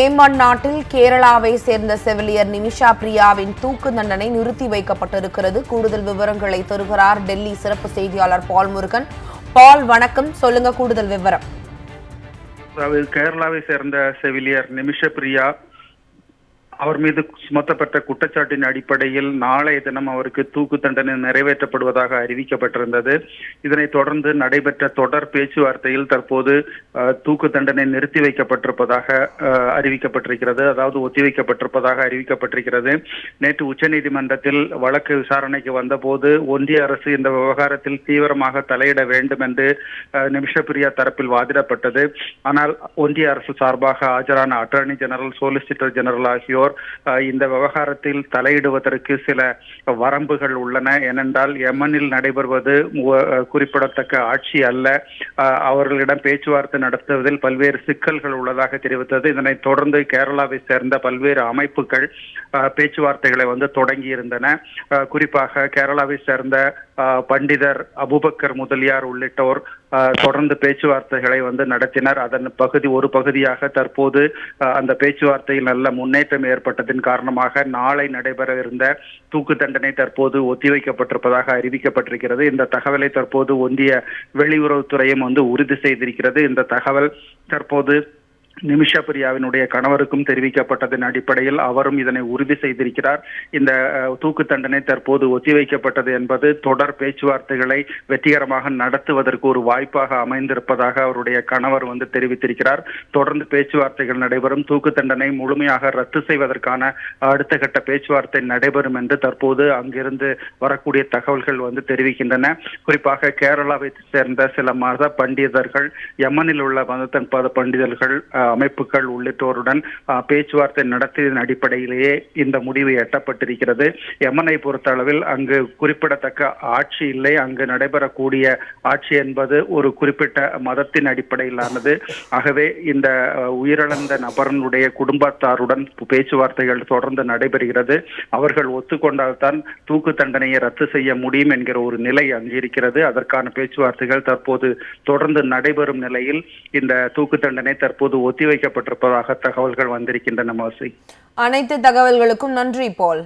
Yemen நாட்டில் கேரளாவை சேர்ந்த செவிலியர் நிமிஷா பிரியாவின் தூக்கு தண்டனை நிறுத்தி வைக்கப்பட்டிருக்கிறது. கூடுதல் விவரங்களை தருகிறார் டெல்லி சிறப்பு செய்தியாளர் பால் முருகன். பால் வணக்கம். சொல்லுங்க கூடுதல் விவரம். கேரளாவை சேர்ந்த செவிலியர் நிமிஷ பிரியா அவர் மீது சுமத்தப்பட்ட குற்றச்சாட்டின் அடிப்படையில் நாளைய தினம் அவருக்கு தூக்கு தண்டனை நிறைவேற்றப்படுவதாக அறிவிக்கப்பட்டிருந்தது. இதனைத் தொடர்ந்து நடைபெற்ற தொடர் பேச்சுவார்த்தையில் தற்போது தூக்கு தண்டனை நிறுத்தி வைக்கப்பட்டிருப்பதாக அறிவிக்கப்பட்டிருக்கிறது. அதாவது ஒத்திவைக்கப்பட்டிருப்பதாக அறிவிக்கப்பட்டிருக்கிறது. நேற்று உச்சநீதிமன்றத்தில் வழக்கு விசாரணைக்கு வந்தபோது ஒன்றிய அரசு இந்த விவகாரத்தில் தீவிரமாக தலையிட வேண்டும் என்று நிமிஷப்பிரியா தரப்பில் வாதிடப்பட்டது. ஆனால் ஒன்றிய அரசு சார்பாக ஆஜரான அட்டர்னி ஜெனரல் சோலிசிட்டர் ஜெனரல் ஆகியோர் இந்த விவகாரத்தில் தலையிடுவதற்கு சில வரம்புகள் உள்ளன. ஏனென்றால் யமனில் நடைபெறுவது குறிப்பிடத்தக்க ஆட்சி அல்ல. அவர்களிடம் பேச்சுவார்த்தை நடத்துவதில் பல்வேறு சிக்கல்கள் உள்ளதாக தெரிவித்தது. இதனைத் தொடர்ந்து கேரளாவை சேர்ந்த பல்வேறு அமைப்புகள் பேச்சுவார்த்தைகளை வந்து தொடங்கி இருந்தன குறிப்பாக கேரளாவை சேர்ந்த பண்டிதர் அபுபக்கர் முதலியார் உள்ளிட்டோர் அஹ், தொடர்ந்து பேச்சுவார்த்தைகளை வந்து நடத்தினர். அதன் பகுதி ஒரு பகுதியாக தற்போது அந்த பேச்சுவார்த்தையில் நல்ல முன்னேற்றம் ஏற்பட்டதின் காரணமாக நாளை நடைபெற இருந்த தூக்கு தண்டனை தற்போது ஒத்திவைக்கப்பட்டிருப்பதாக அறிவிக்கப்பட்டிருக்கிறது. இந்த தகவலை தற்போது ஒன்றிய வெளியுறவுத்துறையும் வந்து உறுதி செய்திருக்கிறது. இந்த தகவல் தற்போது நிமிஷா பிரியாவினுடைய கணவருக்கும் தெரிவிக்கப்பட்டதன் அடிப்படையில் அவரும் இதனை உறுதி செய்திருக்கிறார். இந்த தூக்கு தண்டனை தற்போது ஒத்திவைக்கப்பட்டது என்பது தொடர் பேச்சுவார்த்தைகளை வெற்றிகரமாக நடத்துவதற்கு ஒரு வாய்ப்பாக அமைந்திருப்பதாக அவருடைய கணவர் வந்து தெரிவித்திருக்கிறார். தொடர்ந்து பேச்சுவார்த்தைகள் நடைபெறும். தூக்கு தண்டனை முழுமையாக ரத்து செய்வதற்கான அடுத்த கட்ட பேச்சுவார்த்தை நடைபெறும் என்று தற்போது அங்கிருந்து வரக்கூடிய தகவல்கள் வந்து தெரிவிக்கின்றன. குறிப்பாக கேரளாவை சேர்ந்த சில மத பண்டிதர்கள் யமனில் உள்ள மத பண்டிதர்கள் அமைப்புகள் உள்ளிட்டோருடன் பேச்சுவார்த்தை நடத்தியதன் அடிப்படையிலேயே இந்த முடிவு எட்டப்பட்டிருக்கிறது. எமனை பொறுத்தளவில் அங்கு குறிப்பிடத்தக்க ஆட்சி இல்லை. அங்கு நடைபெறக்கூடிய ஆட்சி என்பது ஒரு குறிப்பிட்ட மதத்தின் அடிப்படையிலானது. ஆகவே இந்த உயிரிழந்த நபரனுடைய குடும்பத்தாருடன் பேச்சுவார்த்தைகள் தொடர்ந்து நடைபெறுகிறது. அவர்கள் ஒத்துக்கொண்டால்தான் தூக்கு தண்டனையை ரத்து செய்ய முடியும் என்கிற ஒரு நிலை அங்கு இருக்கிறது அதற்கான பேச்சுவார்த்தைகள் தற்போது தொடர்ந்து நடைபெறும் நிலையில் இந்த தூக்கு தண்டனை தற்போது ஒத்தி ஒத்திவைக்கப்பட்டிருப்பதாக தகவல்கள் வந்திருக்கின்றன மாசி. அனைத்து தகவல்களுக்கும் நன்றி பால்.